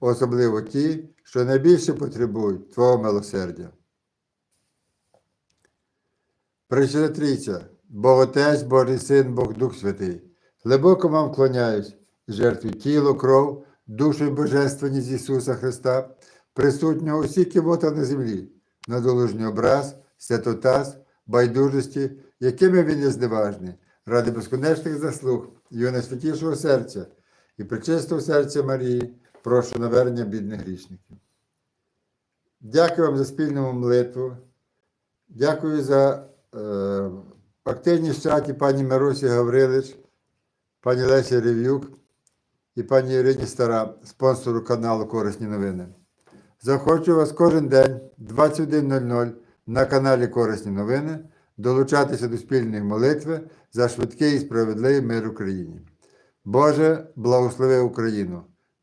особливо ті, що найбільше потребують Твого милосердя. Пречна Трійця, Бог Отець, Божий Син, Бог Дух Святий, глибоко вам вклоняюсь, жертві тіло, кров, душу і божественність Ісуса Христа, присутнього усі кімота на землі, на долужній образ, святотаз, байдужості, якими він є зневажний, ради безконечних заслуг, його найсвятішого серця і причистого серця Марії, прошу навернення бідних грішників. Дякую вам за спільну молитву. Дякую за е, активність чаті пані Марусі Гаврилич, пані Лесі Рев'юк і пані Ірині Стара, спонсору каналу Корисні новини. Захочу вас кожен день 21.00 на каналі Корисні новини долучатися до спільної молитви за швидкий і справедливий мир Україні. Боже, благослови Україну!